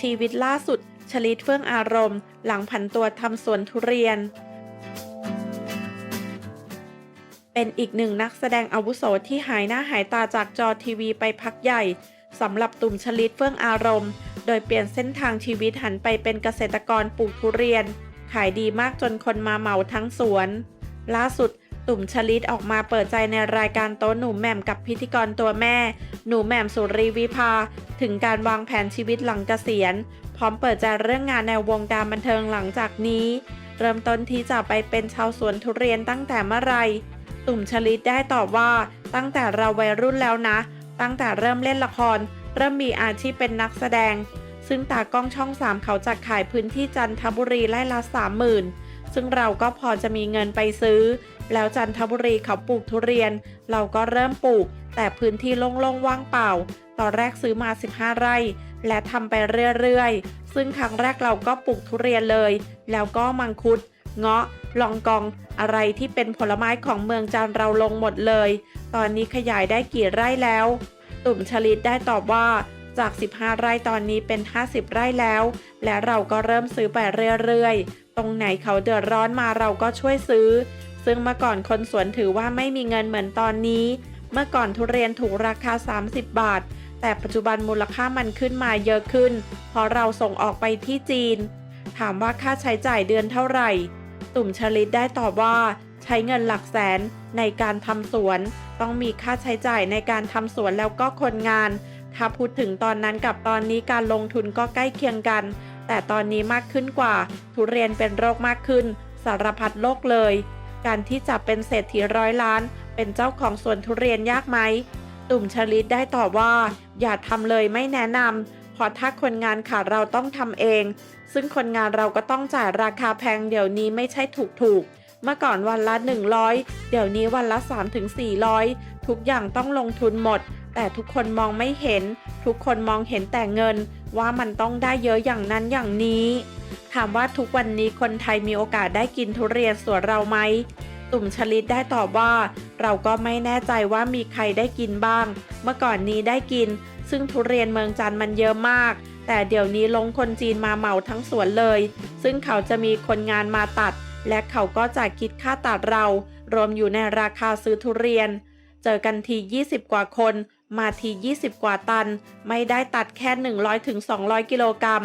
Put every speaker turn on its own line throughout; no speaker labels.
ชีวิตล่าสุด ชลิตเฟื่องอารมณ์ หลังผันตัวทำสวนทุเรียน เป็นอีกหนึ่งนักแสดงอาวุโสที่หายหน้าหายตาจากจอทีวีไปพักใหญ่สำหรับตุ่มชลิตเฟื่องอารมณ์ โดยเปลี่ยนเส้นทางชีวิตหันไปเป็นเกษตรกรปลูกทุเรียน ขายดีมากจนคนมาเหมาทั้งสวน ล่าสุด ตุ่มชลิตออกมาเปิดใจในรายการโต๊ะหนูแหม่มกับพิธีกรตัวแม่ หนูแหม่มสุรีวิภา ถึงการวางแผนชีวิตหลังเกษียณ พร้อมเปิดใจเรื่องงานในวงการบันเทิงหลังจากนี้ เริ่มต้นที่จะไปเป็นชาวสวนทุเรียนตั้งแต่เมื่อไหรตุ่มชลิตได้ตอบว่า ตั้งแต่เราวัยรุ่นแล้วนะ ตั้งแต่เริ่มเล่นละคร เริ่มมีอาชีพเป็นนักแสดง ซึ่งตากล้องช่องสามเขาจะขายพื้นที่จันทบุรีไร่ละสามหมื่น ซึ่งเราก็พอจะมีเงินไปซื้อ แล้วจันทบุรีเขาปลูกทุเรียน เราก็เริ่มปลูก แต่พื้นที่โล่งๆว่างเปล่า ตอนแรกซื้อมา 15 ไร่ และทำไปเรื่อยๆ ซึ่งครั้งแรกเราก็ปลูกทุเรียนเลย แล้วก็มังคุด เงาะ ลองกอง อะไรที่เป็นผลไม้ของเมืองจันทร์เราลงหมดเลย ตอนนี้ขยายได้กี่ไร่แล้ว ตุ่มชลิดได้ตอบว่า จาก 15 ไร่ตอนนี้เป็น 50 ไร่แล้ว และเราก็เริ่มซื้อไปเรื่อยๆ ตรงไหนเขาเดือดร้อนมาเราก็ช่วยซื้อ ซึ่งเมื่อก่อนคนสวนถือว่าไม่มีเงินเหมือนตอนนี้ เมื่อก่อนทุเรียนถูกราคา 30 บาท แต่ปัจจุบันมูลค่ามันขึ้นมาเยอะขึ้น เพราะเราส่งออกไปที่จีน ถามว่าค่าใช้จ่ายเดือนเท่าไหร่ ตุ่มชลิดได้ตอบว่า ใช้เงินหลักแสนในการทำสวน ต้องมีค่าใช้จ่ายในการทำสวนแล้วก็คนงาน ถ้าพูดถึงตอนนั้นกับตอนนี้การลงทุนก็ใกล้เคียงกัน แต่ตอนนี้มากขึ้นกว่า ทุเรียนเป็นโรคมากขึ้น สารพัดโรคเลย การที่จะเป็นเศรษฐีร้อยล้าน เป็นเจ้าของสวนทุเรียนยากไหมตุ่มชลิดได้ตอบว่า อย่าทำเลยไม่แนะนำเพราะถ้าคนงานขาดเราต้องทำเอง ซึ่งคนงานเราก็ต้องจ่ายราคาแพงเดี๋ยวนี้ไม่ใช่ถูกๆเมื่อก่อนวันละ 100 เดี๋ยวนี้วันละ 3-400 ทุกอย่างต้องลงทุนหมด แต่ทุกคนมองไม่เห็น ทุกคนมองเห็นแต่เงิน ว่ามันต้องได้เยอะอย่างนั้นอย่างนี้ ถามว่าทุกวันนี้คนไทยมีโอกาสได้กินทุเรียนสวนเราไหมตุ่มชลิดได้ตอบว่า เราก็ไม่แน่ใจว่ามีใครได้กินบ้าง เมื่อก่อนนี้ได้กิน ซึ่งทุเรียนเมืองจันทร์มันเยอะมาก แต่เดี๋ยวนี้ลงคนจีนมาเหมาทั้งสวนเลย ซึ่งเขาจะมีคนงานมาตัด และเขาก็จะคิดค่าตัดเรา รวมอยู่ในราคาซื้อทุเรียน เจอกันที 20 กว่าคน มาที 20 กว่าตัน ไม่ได้ตัดแค่ 100ถึง200 กิโลกรัม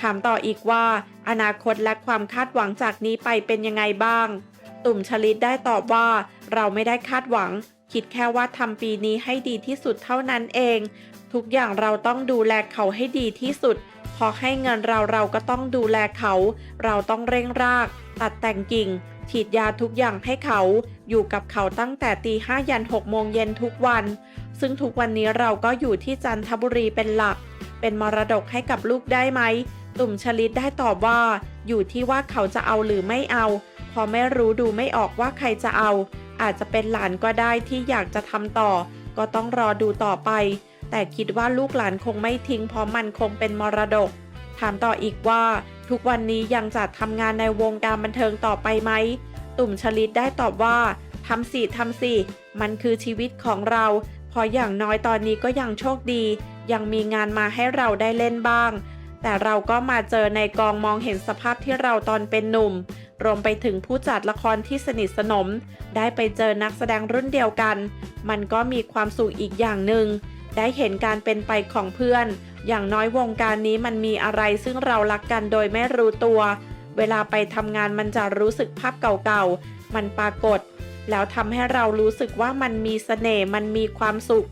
ถามต่ออีกว่า อนาคตและความคาดหวังจากนี้ไปเป็นยังไงบ้าง ตุ่มชลิดได้ตอบว่า เราไม่ได้คาดหวัง คิดแค่ว่าทำปีนี้ให้ดีที่สุดเท่านั้นเอง ทุกอย่างเราต้องดูแลเขาให้ดีที่สุด พอให้เงินเราเราก็ต้องดูแลเขา เราต้องเร่งราก ตัดแต่งกิ่งฉีดยาทุกอย่างให้เขา อยู่กับเขาตั้งแต่ตีห้ายันหกโมงเย็นทุกวัน ซึ่งทุกวันนี้เราก็อยู่ที่จันทบุรีเป็นหลัก เป็นมรดกให้กับลูกได้ไหม ตุ่มชลิดได้ตอบว่า อยู่ที่ว่าเขาจะเอาหรือไม่เอา พอไม่รู้ดูไม่ออกว่าใครจะเอา อาจจะเป็นหลานก็ได้ที่อยากจะทำต่อ ก็ต้องรอดูต่อไป แต่คิดว่าลูกหลานคงไม่ทิ้งเพราะมันคงเป็นมรดก ถามต่ออีกว่า ทุกวันนี้ยังจะทำงานในวงการบันเทิงต่อไปไหม ตุ่มชลิดได้ตอบว่าทำสิทำสิ มันคือชีวิตของเรา พราะอย่างน้อยตอนนี้ก็ยังโชคดี ยังมีงานมาให้เราได้เล่นบ้าง แต่เราก็มาเจอในกองมองเห็นสภาพที่เราตอนเป็นหนุ่ม รวมไปถึงผู้จัดละครที่สนิทสนม ได้ไปเจอนักแสดงรุ่นเดียวกัน มันก็มีความสุขอีกอย่างหนึ่ง ได้เห็นการเป็นไปของเพื่อน อย่างน้อยวงการนี้มันมีอะไรซึ่งเรารักกันโดยไม่รู้ตัว เวลาไปทำงานมันจะรู้สึกภาพเก่าๆ มันปรากฏ แล้วทำให้เรารู้สึกว่ามันมีเสน่ห์มันมีความสุข